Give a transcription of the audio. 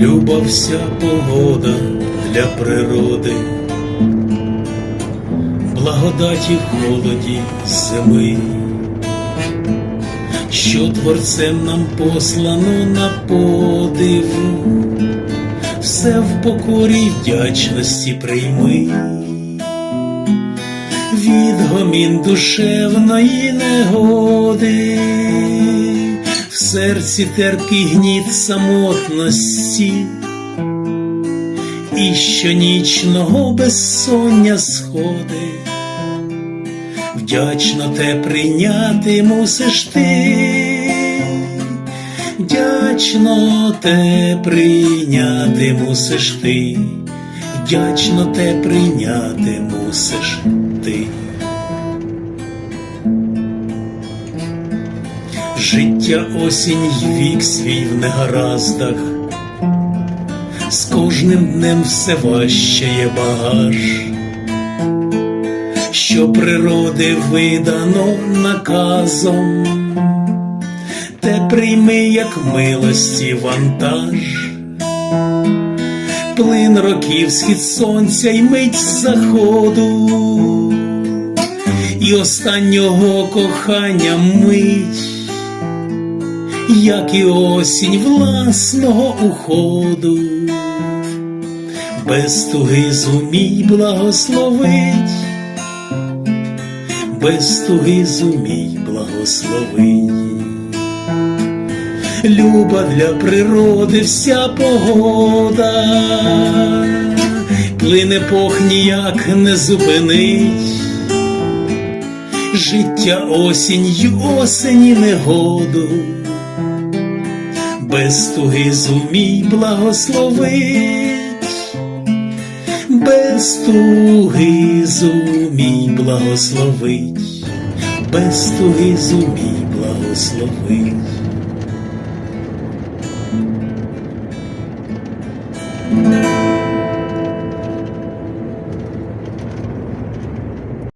Люба вся погода для природи, благодаті холоді зими, що творцем нам послано на подиву, все в покорі й вдячності прийми, відгомін душевної негоди, в серці терпкий гніт самотності, і щонічного безсоння сходи. Вдячно те прийняти мусиш ти, вдячно те прийняти мусиш ти, вдячно те прийняти мусиш ти. Життя осінь й вік свій в негараздах, з кожним днем все важчає багаж. Що природи видано наказом, те прийми, як милості вантаж, плин років схід сонця й мить заходу, і останнього кохання мить, як і осінь власного уходу. Без туги зумій благословить без туги зумій благослови. Люба для природи вся погода, плин епох ніяк не зупинить, життя осінь й осені негоду, без туги зумій благословить без туги зумій благословить, без туги зумій благословить.